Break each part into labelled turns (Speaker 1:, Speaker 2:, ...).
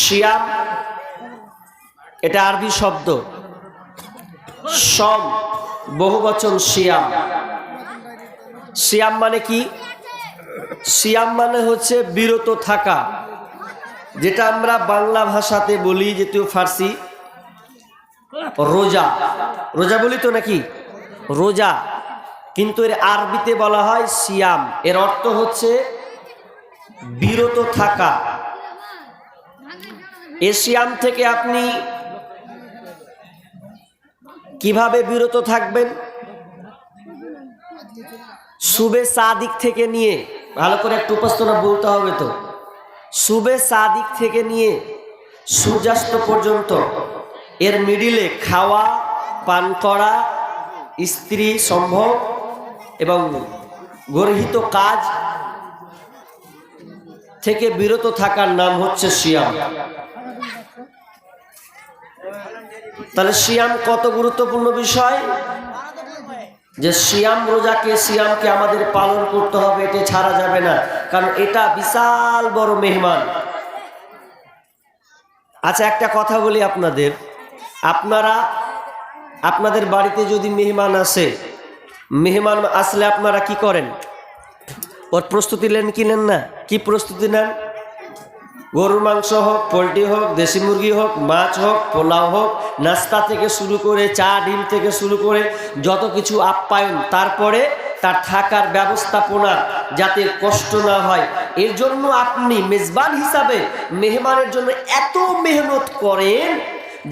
Speaker 1: Siam এটা আরবি শব্দ। সম, বহুবচন শিয়াম শিয়াম মানে কি? শিয়াম মানে হচ্ছে বিরত থাকা। যেটা আমরা বাংলা ভাষাতে বলি, যেহেতু ফার্সি। রোজা। রোজা বলি তো নাকি? রোজা। কিন্তু এর আরবিতে বলা হয় সিয়াম এর অর্থ হচ্ছে বিরত থাকা। এ সিয়াম থেকে আপনি কীভাবে বিরত থাকবেন? সুবে সাদিক থেকে নিয়ে, ভালো করে একটু উপস্থাপনা বলতে হবে তো। সুবে সাদিক থেকে নিয়ে সূর্যাস্ত পর্যন্ত এর মিডিলে খাওয়া, পান করা, স্ত্রী সম্ভব এবং গর্হিত কাজ থেকে বিরত থাকার নাম হচ্ছে শিয়াম তাহলে শিয়াম কত গুরুত্বপূর্ণ বিষয়? যে শিয়াম রোজাকে শিয়ামকে আমাদের পালন করতে হবে, এটা ছাড়া যাবে না। কারণ এটা বিশাল বড় মেহমান। আচ্ছা একটা কথা বলি আপনাদের। আপনারা, আপনাদের বাড়িতে যদি মেহমান আসে, মেহমান আসলে আপনারা কি করেন? ওর প্রস্তুতি নেন কি নেন না? কি প্রস্তুতি নেন? গরুর মাংস হোক, পোলট্রি হোক, দেশি মুরগি হোক, মাছ হোক, পোলাও হোক, নাস্তা থেকে শুরু করে, চা, ডিম থেকে শুরু করে যত কিছু আপ্যায়ন, তারপরে তার থাকার ব্যবস্থাপনা যাতে কষ্ট না হয়। এর জন্য আপনি মেজবান হিসাবে মেহমানের জন্য এত মেহনত করেন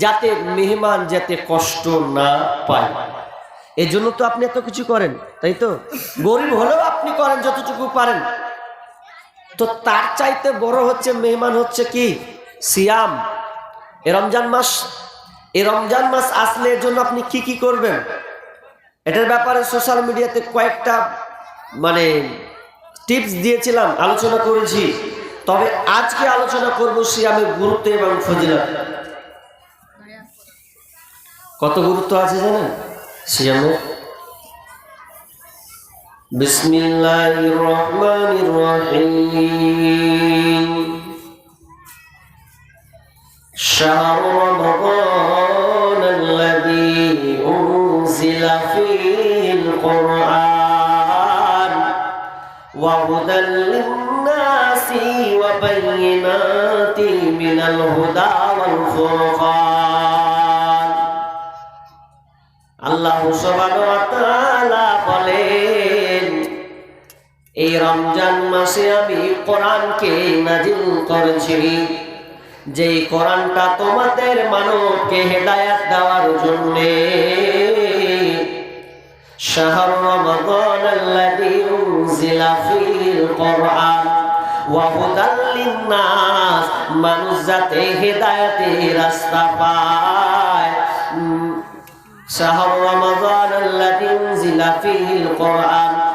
Speaker 1: যাতে মেহমান যাতে কষ্ট না পায়। এর জন্য তো আপনি এত কিছু করেন, তাই তো? গরিব হলেও আপনি করেন যতটুকু পারেন। তো তার চাইতে বড় হচ্ছে মেহমান হচ্ছে কি? সিয়াম। এ রমজান মাস, এ রমজান মাস আসলে এর জন্য আপনি কি কি করবেন? এটার ব্যাপারে সোশ্যাল মিডিয়াতে কয়েকটা মানে টিপস দিয়েছিলাম, আলোচনা করেছি। তবে আজকে আলোচনা করব সিয়ামের গুরুত্ব এবং ফজিলত। কত গুরুত্ব আছে জানেন? সিয়ামের بسم الله الرحمن الرحيم. شهر رمضان الذي أنزل فيه القرآن وهدى للناس وبينات من الهدى والفرقان. الله سبحانه وتعالى এই রমজান মাসে আমি কোরআনকে নাজিল করেছি যে কোরআনটা তোমাদের মানবকে হেদায়াত দেওয়ার জন্য শাহর রমাদান আল্লাযী উনজিলা ফীল কোরআন ওয়া হুদাল লিন-নাস মানুষ যাতে হেদায়েতের রাস্তা পায় উম, شهر رمضان الذي انزل فيه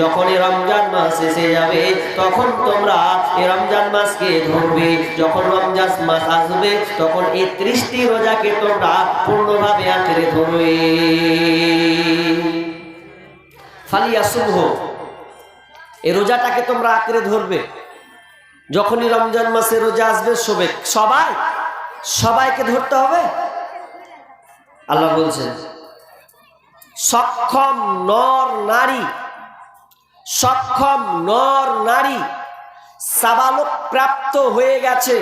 Speaker 1: যখন এই রমজান মাস এসে যাবে, তখন তোমরা এই রমজান মাসকে ধরবে। যখন রমজান মাস আসবে, তখন এই ত্রিশটি রোজাকে তোমরা পূর্ণভাবে আঁকড়ে ধরবে। ফালিয়া শুভ এই রোজাটাকে তোমরা আঁকড়ে ধরবে। যখনই রমজান মাসে রোজা আসবে, সবে, সবাই, সবাইকে ধরতে হবে? আল্লাহ বলছেন, সক্ষম নর নারী সক্ষম নর নারী সাবালক প্রাপ্ত হয়ে গেছে।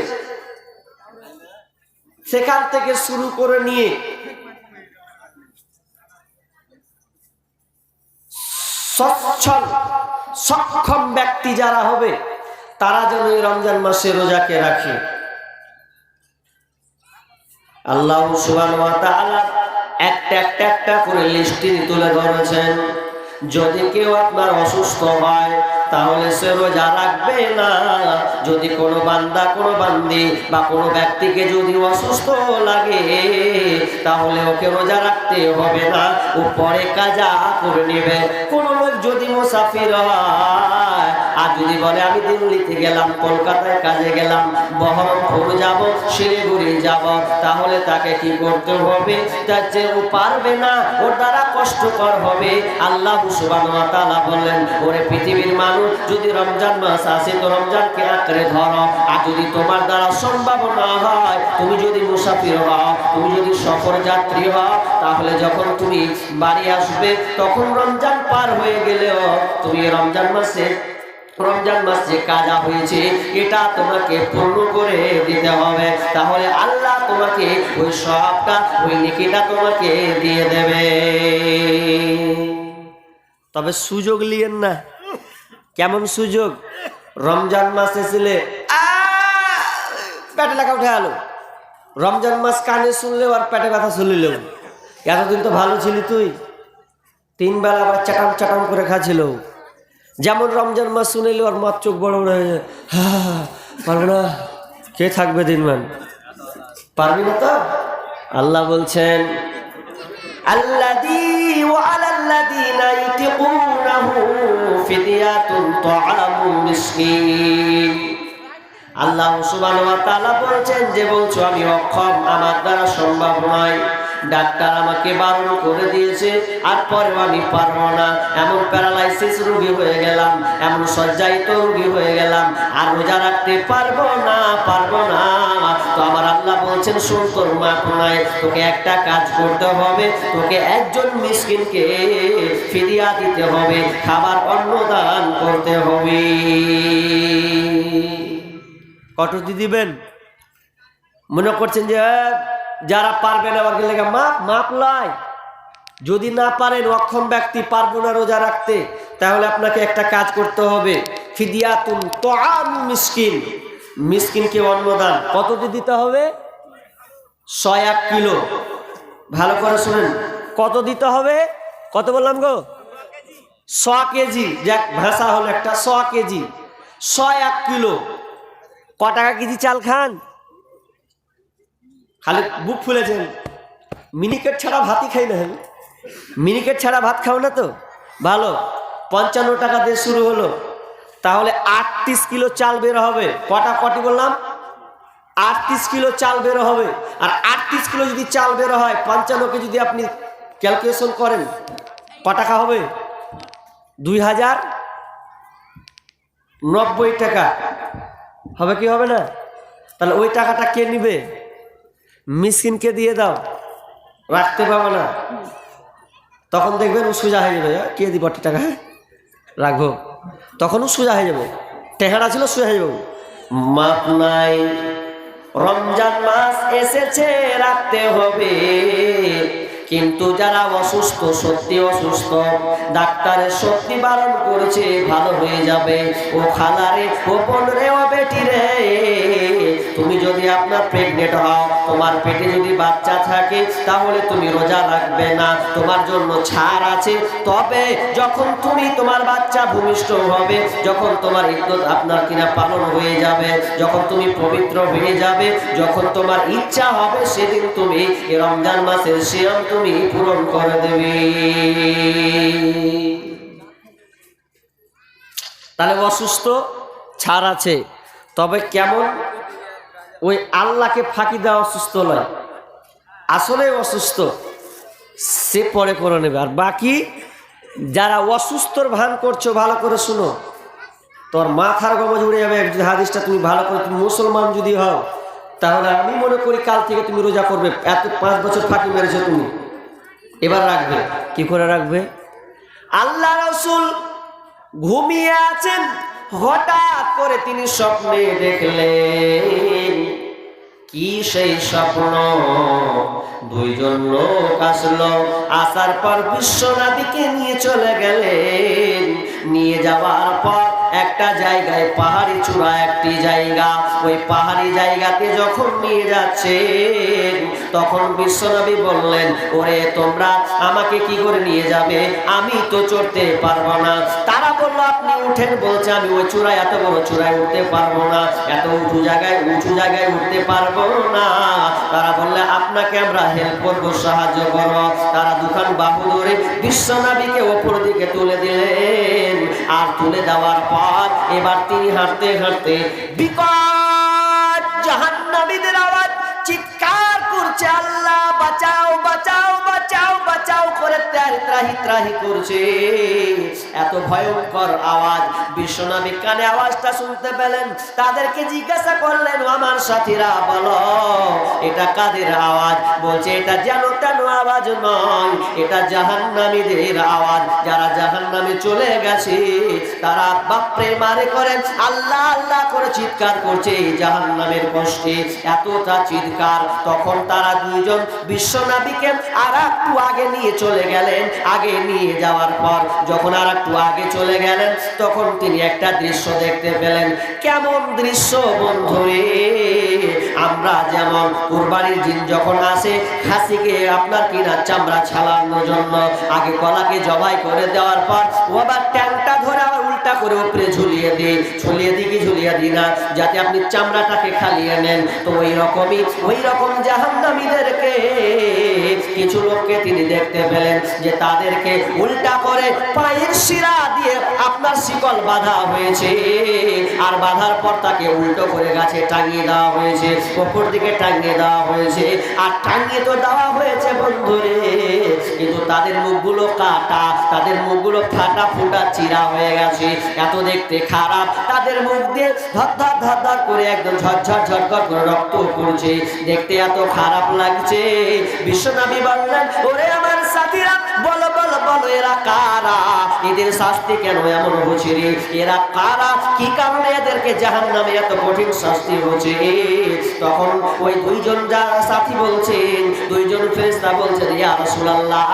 Speaker 1: সেখান থেকে শুরু করে নিয়ে সচ্ছল, সক্ষম ব্যক্তি যারা হবে, তারা যেন এই রমজান মাসে রোজাকে রাখে। আল্লাহ তাআলা একটা একটা একটা করে লিস্ট তুলে ধরেছেন। যদি কেউ আপনার অসুস্থ হয়, তাহলে সে রোজা রাখবে না। যদি কোনো বান্দা, কোনো বান্দি বা কোনো ব্যক্তিকে যদি অসুস্থ লাগে, তাহলে ওকে রোজা রাখতে হবে না। ও পরে কাজা করে নেবে। কোনো লোক যদি মুসাফির হয় আর যদি বলে, আমি দিল্লিতে গেলাম, কলকাতায় কাজে গেলাম, বহরমপুর যাব, শিলিগুড়ি যাব, তাহলে তাকে কি করতে হবে? তার যে ও পারবে না, ওর দ্বারা কষ্টকর হবে। আল্লাহ তাআলা বললেন, ওরে পৃথিবীর মানুষ, যদি রমজান মাস আসে, তো রমজানকে আঁকড়ে ধরো। আর যদি তোমার দ্বারা সম্ভব না হয়, তুমি যদি মুসাফির হও, তুমি যদি সফর যাত্রী হও, তাহলে যখন তুমি বাড়ি আসবে, তখন রমজান পার হয়ে গেলেও, তুমি রমজান মাসে রমজান মাস যে কাজা হয়েছে, এটা তোমাকে পূর্ণ করে দিতে হবে। তাহলে আল্লাহ তোমাকে ওই সবটা, ওই নেকিটা তোমাকে দিয়ে দেবে। তবে সুযোগ লিয়েন না। কেমন সুযোগ? রমজান মাস এসেলে পেটে লাগা উঠে আলো। রমজান মাস কানে শুনলেও আর পেটে ব্যথা শুনলেও। এতদিন তো ভালো ছিলি তুই। তিন বেলা আবার চাটাম চাটাম করে খাচ্ছিল। যেমন রমজান মাস শুনে এলো আর মার চোখ বড় বড় হয়ে যায়। পারব না? কে থাকবে দিনমান? পারবি না তো? আল্লাহ বলছেন আল্লাহ সুবান বলছেন যে বলছো আমি অক্ষম, আমার দ্বারা সম্ভব নয়। ডাক্তার আমাকে বারণ করে দিয়েছে আর পরেও আমি পারব না। এমন প্যারালাইসিস রোগী হয়ে গেলাম এমন সজ্জায়িত রোগী হয়ে গেলাম আর রোজা রাখতে পারব না পারব না। তো আমার আল্লাহ বলছেন শোন তোর মাপ নাই তোকে একটা কাজ করতে হবে তোকে একজন মিসকিনকে ফিরিয়া দিতে হবে খাবার অন্নদান করতে হবে। কটতি দিবেন? মনে করছেন যে "আহ, যারা পারবেন আমাকে লেগে মাপ মাপ লয় যদি না পারেন, অক্ষম ব্যক্তি, পারব না রোজা রাখতে। তাহলে আপনাকে একটা কাজ করতে হবে। ফিদিয়াতুন তোয়াম মিসকিন। মিসকিনকে অন্নদান। কতটি দিতে হবে? ছয় এক কিলো। ভালো করে শুনেন। কত দিতে হবে? কত বললাম গো? ছ কেজি। যাক, ভাষা হলো একটা। ছ কেজি। ছয় এক কিলো। ক টাকা কেজি চাল খান? খালি বুক ফুলেছেন মিনিকেট ছাড়া ভাতই খাই না আমি। মিনিকেট ছাড়া ভাত খাও না তো? ভালো, পঞ্চান্ন টাকা দিয়ে শুরু হলো। তাহলে আটত্রিশ কিলো চাল বের হবে। কটা কটি বললাম? আটত্রিশ কিলো চাল বের হবে। আর আটত্রিশ কিলো যদি চাল বের হয়, পঞ্চান্নকে যদি আপনি ক্যালকুলেশন করেন ক টাকা হবে? দুই হাজার নব্বই টাকা। হবে কি হবে না? তাহলে ওই টাকাটা কে নিবে? মিসকিনকে দিয়ে দাও রাখতে পাবো না। তখন দেখবেন ও সোজা হয়ে যাবে। "আহ, কে দিব টাকা? হ্যাঁ রাখব। তখন ও সোজা হয়ে যাবে। টেহারা ছিল সোজা হয়ে যাব মাপ নাই রমজান মাস এসেছে রাখতে হবে। কিন্তু যারা অসুস্থ সত্যি অসুস্থ ডাক্তারের সত্যি বারণ করছে ভালো হয়ে যাবে। ও খালারে ও বোন রে ও বেটি রে তুমি যদি আপনার প্রেগনেন্ট হও, তোমার পেটে যদি বাচ্চা থাকে, তাহলে তুমি রোজা রাখবে না। তোমার জন্য ছাড় আছে। তবে যখন তুমি তোমার বাচ্চা ভূমিষ্ঠ হবে, যখন তোমার ইদ্যত আপনার কিনা পালন হয়ে যাবে, যখন তুমি পবিত্র হয়ে যাবে, যখন তোমার ইচ্ছা হবে, সেদিন তুমি রমজান মাসের সিয়াম তুমি পূরণ করে দেবে। তাহলে অসুস্থ, ছাড় আছে। তবে কেমন? ওই আল্লাহকে ফাঁকি দেওয়া অসুস্থ নয়। আসলে অসুস্থ, সে পরে করে নেবে। আর বাকি, যারা অসুস্থর ভান করছ, ভালো করে শুনো। তোর মাথার গমজ উড়ে যাবে। যদি হাদিসটা তুমি ভালো করে, তুমি মুসলমান যদি হও, তাহলে আমি মনে করি কাল থেকে তুমি রোজা করবে। এত পাঁচ বছর ফাঁকি মেরেছো তুমি। এবার রাখবে। কি করে রাখবে? আল্লাহ রসুল ঘুমিয়ে আছেন। হঠাৎ করে তিনি স্বপ্নে দেখলেন। কি সেই স্বপ্ন? দুইজন লোক আসলো, আসার পর বিশ্বনাথীকে নিয়ে চলে গেলেন। নিয়ে যাওয়ার পর একটা জায়গায় পাহাড়ি চূড়া, একটি জায়গা। ওই পাহাড়ি জায়গাতে যখন নিয়ে যাচ্ছে তখন বিশ্বনবী বললেন, ওরে, তোমরা আমাকে কি করে নিয়ে যাবে? আমি তো চড়তে পারব না। তারা বলল, আপনি উঠেন। বলছে, আমি ওই চূড়ায়, এত বড় চূড়ায় উঠতে পারব না। এত উঁচু জায়গায় উঁচু জায়গায় উঠতে পারব না। তারা বললে, আপনাকে আমরা হেল্প করব, সাহায্য করব। তারা দোকান বাহু ধরে বিশ্বনবীকে ওপর দিকে তুলে দিলেন। আর তুলে দেওয়ার পর এবার তিনি হাঁটতে হাঁটতে বিকট জাহান্নামীদের আওয়াজ, চিৎকার করছে আল্লাহ, বাঁচাও বাঁচাও বাঁচাও বাঁচাও করে ত্রাহি ত্রাহি ত্রাহি করছে। এত ভয়ঙ্কর আওয়াজ। বিশ্বনবী কানে আওয়াজটা শুনতে পেলেন, তাদেরকে জিজ্ঞাসা করলেন, আমার সাথীরা, বলো, এটা কাদের আওয়াজ? বলছে, এটা যেন তেন আওয়াজ নয়, এটা জাহান্নামীদের আওয়াজ। যারা জাহান্নামে চলে গেছে, তারা বাপরে মারে করেন, আল্লাহ আল্লাহ করে চিৎকার করছে এই জাহান্নামের কষ্টে। এতটা চিৎকার। তখন তারা দুইজন বিশ্বনাবিকে আর একটু আগে নিয়ে চলে গেলেন। আগে নিয়ে যাওয়ার পর, যখন আর আগে চলে গেলেন, তখন তিনি একটা দৃশ্য দেখতে পেলেন। কেমন দৃশ্য বন্ধুরে আমরা যেমন কোরবানির দিন যখন আসে, খাসিকে আপনার কিনা চামড়া ছালানোর জন্য আগে কলাকে জবাই করে দেওয়ার পর, ও আবার ট্যাংটা ধরে উল্টা করে উপরে ঝুলিয়ে দিই ঝুলিয়ে দিই কি ঝুলিয়ে দিই না, যাতে আপনি চামড়াটাকে খালিয়ে নেন। তো ওই রকমই ওই রকম জাহান্নামীদেরকে কিছু লোককে তিনি দেখতে পেলেন যে তাদেরকে উল্টা করে পায়ের শিরা দিয়ে আপনার শিকল বাঁধা হয়েছে। আর বাঁধার পর তাকে উল্টো করে গাছে টাঙিয়ে দেওয়া হয়েছে, ওপর দিকে টাঙিয়ে দেওয়া হয়েছে। আর টাঙিয়ে তো দেওয়া হয়েছে বন্ধুরে, কিন্তু তাদের মুখগুলো কাটা, তাদের মুখগুলো ফাটা ফুটা চিরা হয়ে গেছে। এত দেখতে খারাপ। তাদের মুখ দিয়ে ধর ধর ধর করে একদম ঝরঝর ঝরঝর করে রক্ত পড়ছে। দেখতে এত খারাপ লাগছে। বিশ্বনবী বললেন, ওরে আমার সাথীরা, বলো বলো, এরা কারা? এদের শাস্তি কেন এমন হচ্ছে রে? এরা কারা? কি কারণে এদেরকে জাহান নামে এত কঠিন শাস্তি হচ্ছে? তখন ওই দুইজন যারা সাথী বলছেন, দুইজন ফেরেশতা বলছেন, ইয়া রাসূলুল্লাহ,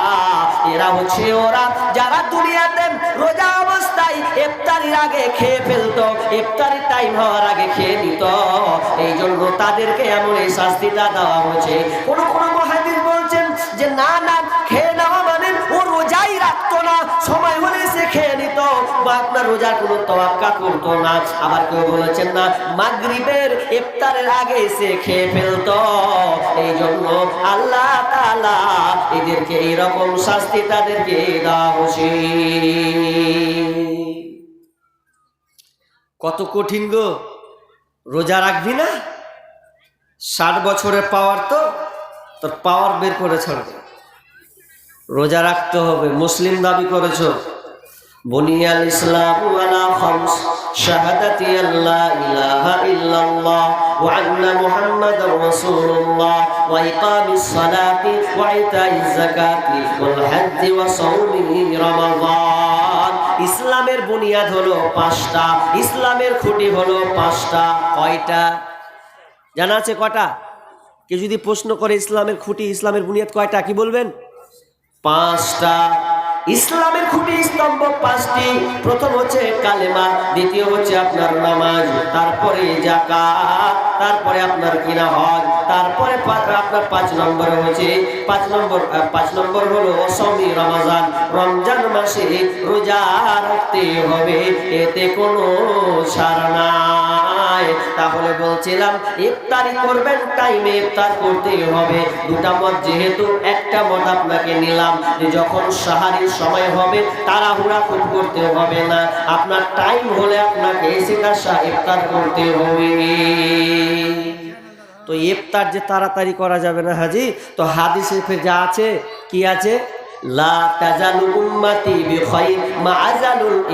Speaker 1: এরা হচ্ছে ওরা যারা দুনিয়াতে রোজা অবস্থায় ইফতারির আগে খেয়ে ফেলতো ইফতারি টাইম হওয়ার আগে খেয়ে নিত। এই জন্য তাদেরকে এমন এই শাস্তিটা দেওয়া হচ্ছে। কোন কোন মহাদিস বলছেন যে, না না, খেয়ে নেওয়া রাখতো না, সময় হলে সে খেয়ে নিত। বা আপনার রোজার কোনো তোয়াক্কা করতো না, আবার কেউ বলেছেন না, মাগরিবের ইফতারের আগে সে খেয়ে ফেলতো। এই জন্য আল্লাহ তাআলা এদেরকে এইরকম শাস্তি তাদেরকে দেওয়া হচ্ছে কত কঠিন গো, রোজা রাখবি না? ষাট বছরের পাওয়ার তো, তোর পাওয়ার বের করে ছাড়বে। রোজা রাখতে হবে। মুসলিম দাবি করেছ? বুনিয়াল ইসলাম আলা খামস, শাহাদাতি আল্লাহ ইলাহা ইল্লাল্লাহ ওয়া আন্না মুহাম্মাদার রাসূলুল্লাহ ওয়া ইকামিস সালাতি ওয়া ইতাইজ যাকাতি ওয়াল হজ্জি ওয়া সাওমি রমাদান। ইসলামের বুনিয়াদ হলো পাঁচটা, ইসলামের খুঁটি হলো পাঁচটা, কয়টা? জানা আছে কটা? কেউ যদি প্রশ্ন করে ইসলামের খুঁটি, ইসলামের বুনিয়াদ কয়টা, কি বলবেন? পাঁচটা। ইসলামের খুঁটি স্তম্ভ পাঁচটি। প্রথম হচ্ছে কালেমা, দ্বিতীয় হচ্ছে আপনার নামাজ, তারপরে জাকাত তারপরে আপনার কিনা হজ, তারপরে আপনার পাঁচ নম্বর হচ্ছে, পাঁচ নম্বর পাঁচ নম্বর হলো অসমী রমজান। রমজান মাসে রোজা রাখতে হবে, এতে কোনো ছাড় নাই তাহলে বলছিলাম, ইফতারি করবেন টাইমে ইফতার করতে হবে। দুটা মত যেহেতু, একটা মত আপনাকে নিলাম যে যখন সাহারির সময় হবে করতে হবে না। আপনার টাইম হলে আপনাকে ইফতার করতে হবে। তো ইফতার যে তাড়াতাড়ি করা যাবে না হাজি, তো হাদিসে যা আছে, কি আছে? লা উম্মতি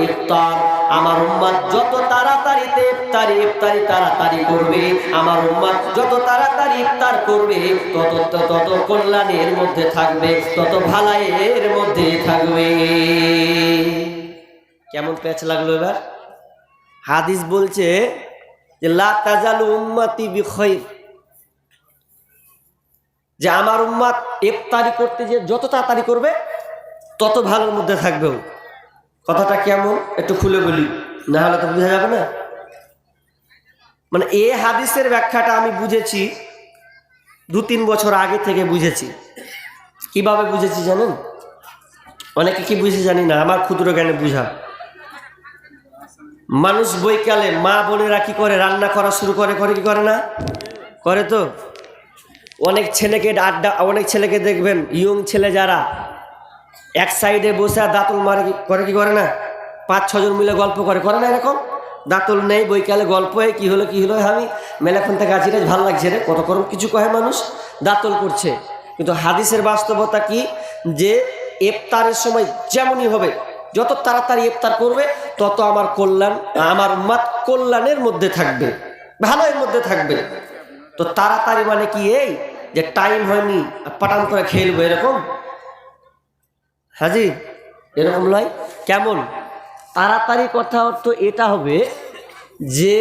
Speaker 1: ইফতার। আমার তাড়াতাড়িতে ইফতারি ইফতারি তাড়াতাড়ি করবে। আমার উম্মত যত তাড়াতাড়ি ইফতার করবে, তত তত কল্যাণের মধ্যে থাকবে, তত ভালাইয়ের মধ্যে থাকবে। কেমন প্যাচ লাগল এবার? হাদিস বলছে যে, লা তাজালু উম্মতি বিখাইর। যে আমার উম্মাদ ইফতারি করতে যে যত তাড়াতাড়ি করবে, তত ভালোর মধ্যে থাকবে। কথাটা কেমন? একটু খুলে বলি, না হলে তো বোঝা যাবে না। মানে এ হাদিসের ব্যাখ্যাটা আমি বুঝেছি দু তিন বছর আগে থেকে বুঝেছি। কীভাবে বুঝেছি জানেন? অনেকে কি বুঝে জানি না, আমার ক্ষুদ্র জ্ঞানে বুঝা। মানুষ বৈকালে মা বোনেরা কি করে? রান্না করা শুরু করে করে কি করে না? করে তো। অনেক ছেলেকে আড্ডা, অনেক ছেলেকে দেখবেন, ইয়ং ছেলে যারা, এক সাইডে বসে দাঁতল মারে করে কি করে না? পাঁচ, ছজন মিলে গল্প করে করে না এরকম? দাঁতল নেই বৈকালে গল্প হয়, কী হলো, কি হলো আমি মেলাখন থেকে আছি রে ভালো লাগছে রে, কত করম কিছু কহে মানুষ? দাঁতল করছে। কিন্তু হাদিসের বাস্তবতা কি? যে ইফতারের সময় যেমনই হবে, যত তাড়াতাড়ি ইফতার করবে, তত আমার কল্যাণ, আমার মাত কল্যাণের মধ্যে থাকবে, ভালোর মধ্যে থাকবে। তো তাড়াতাড়ি মানে কি এই? যে টাইম হয়নি পাটান করে খেলব, এরকম? হাজি, এরকম নয়? কেমন? তাড়াতাড়ি কথা অর্থ এটা হবে যে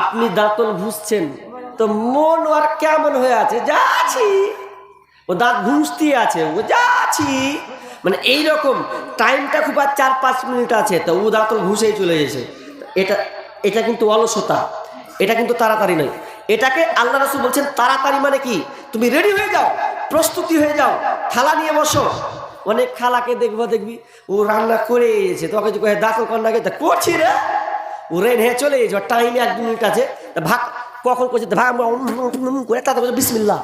Speaker 1: আপনি দাঁতল ঘুষছেন, তো মন আর কেমন হয়ে আছে? যাচ্ছি ও দাঁত ঘুষতে আছে, ও যাচ্ছি মানে এই রকম টাইমটা খুব আর চার পাঁচ মিনিট আছে, তো ও দাঁতল ঘুষেই চলে গেছে। এটা এটা কিন্তু অলসতা, এটা কিন্তু তাড়াতাড়ি নয়। এটাকে আল্লাহ রসুল বলছেন তাড়াতাড়ি মানে কি? তুমি রেডি হয়ে যাও, প্রস্তুতি হয়ে যাও, থালা নিয়ে বসো। অনেক খালাকে দেখব, দেখবি। ও রান্না করে এসেছে তোকে যে দাঁতল কন্যাকে তা করছি রে। ও রেন হয়ে চলে এসেছে টাইমে এক মিনিট আছে। ভাগ, কখন করছে? ভাগ করে তাতে বিসমিল্লা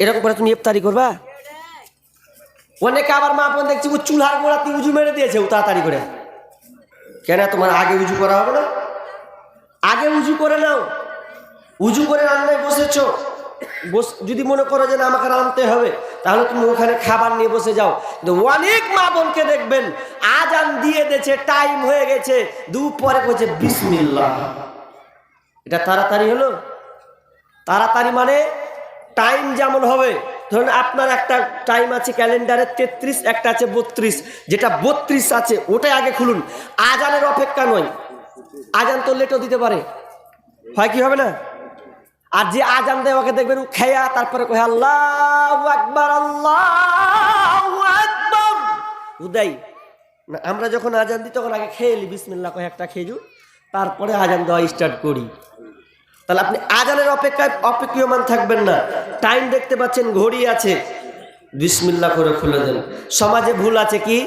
Speaker 1: এরকম করে তুমি ইফতারি করবা? অনেকে আবার মা বোন দেখছি, ও চুলহার গোড়াতে উজু মেরে দিয়েছে। ও তাড়াতাড়ি করে। কেন তোমার আগে উজু করা হবে না? আগে উজু করে নাও। উজু করে রান্নায় বসেছো। বস যদি মনে করো যে না, আমাকে রাঁধতে হবে, তাহলে তুমি ওখানে খাবার নিয়ে বসে যাও। কিন্তু অনেক মা বোনকে দেখবেন, আজান দিয়ে দিয়েছে টাইম হয়ে গেছে, দুপরে করছে বিসমিল্লাহ। এটা তাড়াতাড়ি হলো? তাড়াতাড়ি মানে টাইম যেমন হবে, ধরুন আপনার একটা টাইম আছে ক্যালেন্ডারে তেত্রিশ, একটা আছে বত্রিশ, যেটা বত্রিশ আছে, ওটাই আগে খুলুন। আজানের অপেক্ষা নয়। আজান তো লেটও দিতে পারে। হয় কি হবে না? আর যে আজান দেয় ওকে দেখবেন খেয়া, তারপরে কহে আল্লাহ আকবার, আল্লাহ উদয় না, আমরা যখন আজান দিই, তখন আগে খেয়ে নি বিসমিল্লা কয়ে, একটা খেজুর তারপরে আজান দেওয়া স্টার্ট করি। তাহলে আপনি আজানের অপেক্ষায় অপেক্ষমান থাকবেন না। টাইম দেখতে পাচ্ছেন, ঘড়ি আছে। বিসমিল্লা করে খুলে দেন। সমাজে ভুল আছে কি?